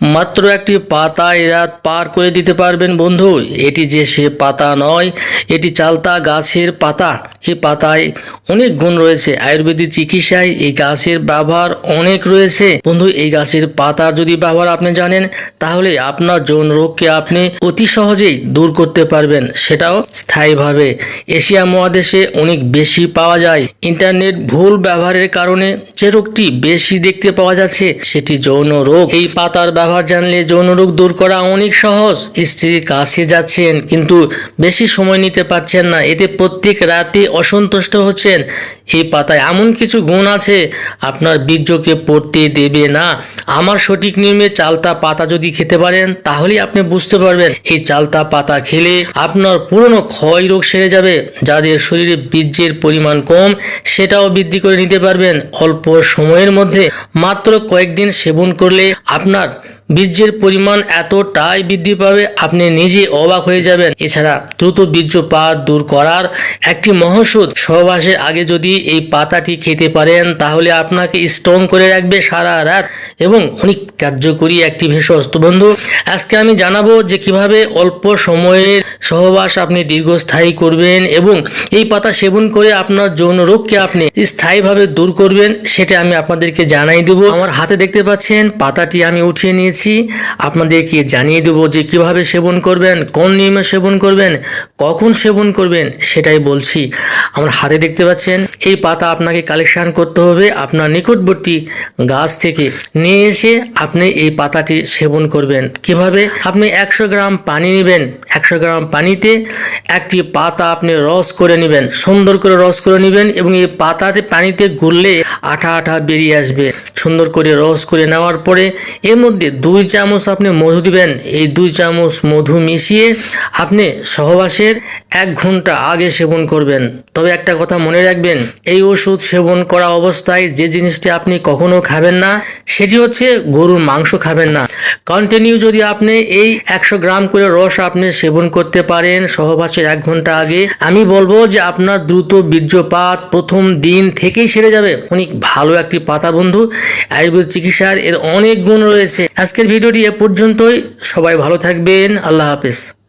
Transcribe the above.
মাত্র একটি পাতায় রাত পার করে দিতে পারবেন বন্ধু। এটি যে সে পাতা নয়, এটি চালতা গাছের পাতা। এই পাতায় অনেক গুণ রয়েছে। আয়ুর্বেদিক চিকিৎসায় এই গাছের ব্যবহার অনেক রয়েছে। বন্ধু, এই গাছের পাতার যদি ব্যবহার আপনি জানেন, তাহলে আপনার যৌন রোগকে আপনি অতি সহজেই দূর করতে পারবেন। সেটাও স্থায়ীভাবে। এশিয়া মহাদেশে অনেক বেশি পাওয়া যায়। ইন্টারনেট ভুল ব্যবহারের কারণে যে রোগটি বেশি দেখতে পাওয়া যাচ্ছে, সেটি যৌন রোগ। এই পাতার ব্যবহার জানলে যৌন রোগ দূর করা অনেক সহজ। স্ত্রীর কাছে যাচ্ছেন, কিন্তু বেশি সময় নিতে পারছেন না। এতে প্রত্যেক রাতে অসন্তুষ্ট হচ্ছেন। এই পাতায় এমন কিছু গুণ আছে, আপনার বীর্যকে পড়তে দেবে না। আমার সঠিক নিয়মে চালতা পাতা যদি খেতে পারেন, তাহলেই আপনি বুঝতে পারবেন, এই চালতা পাতা খেলে আপনার পুরনো ক্ষয় রোগ সেরে যাবে, যাদের শরীরে বীর্যের পরিমাণ কম, সেটাও বৃদ্ধি করে নিতে পারবেন। অল্প সময়ের মধ্যে মাত্র কয়েকদিন সেবন করলে আপনার বীর্যের পরিমাণ এতটাই বৃদ্ধি পাবে, আপনি নিজে অবাক হয়ে যাবেন। এছাড়া দ্রুত বীর্যপাত দূর করার একটি মহৌষধ সহবাসের আগে যদি এই পাতাটি খেতে পারেন, তাহলে আপনাকে স্ট্রং করে রাখবে সারা রাত এবং অনেক কার্যকরী একটি ভেষজ। তো বন্ধু, আজকে আমি জানাব যে কীভাবে অল্প সময়ের সহবাস আপনি দীর্ঘস্থায়ী করবেন এবং এই পাতা সেবন করে আপনার যৌন রোগকে আপনি স্থায়ীভাবে দূর করবেন, সেটা আমি আপনাদেরকে জানাই দেবো। আমার হাতে দেখতে পাচ্ছেন, পাতাটি আমি উঠিয়ে নিয়েছি। আপনাদেরকে জানিয়ে দেবো যে কীভাবে সেবন করবেন, কোন নিয়মে সেবন করবেন, কখন সেবন করবেন, সেটাই বলছি। আমার হাতে দেখতে পাচ্ছেন, এই পাতা আপনাকে কালেকশান করতে হবে আপনার নিকটবর্তী গাছ থেকে। নিয়ে এসে আপনি এই পাতাটি সেবন করবেন। কীভাবে? আপনি একশো গ্রাম পানি নেবেন। একশো গ্রাম পানিতে একটি পাতা আপনি রস করে নেবেন। সুন্দর করে রস করে নেবেন এবং এই পাতাতে পানিতে গুললে আঠা আঠা বেরিয়ে আসবে। সুন্দর করে রস করে নেওয়ার পরে এর মধ্যে দুই চামচ আপনি মধু দিবেন। এই দুই চামচ মধু মিশিয়ে আপনি সহবাসের এক ঘণ্টা আগে সেবন করবেন। তবে একটা কথা মনে রাখবেন, এই ওষুধ সেবন করা অবস্থায় যে জিনিসটি আপনি কখনো খাবেন না, সেটি হচ্ছে গরুর মাংস খাবেন না। কন্টিনিউ যদি আপনি এই একশো গ্রাম করে রস আপনি সেবন করতে পারেন সহবাসের এক ঘণ্টা আগে, আমি বলব যে আপনার দ্রুত বীর্যপাত প্রথম দিন থেকেই সেরে যাবে। অনেক ভালো একটি পাতা বন্ধু। আয়ুর্বেদ চিকিৎসার এর অনেক গুণ রয়েছে। আজকের ভিডিওটি এ পর্যন্তই। সবাই ভালো থাকবেন। আল্লাহ হাফেজ।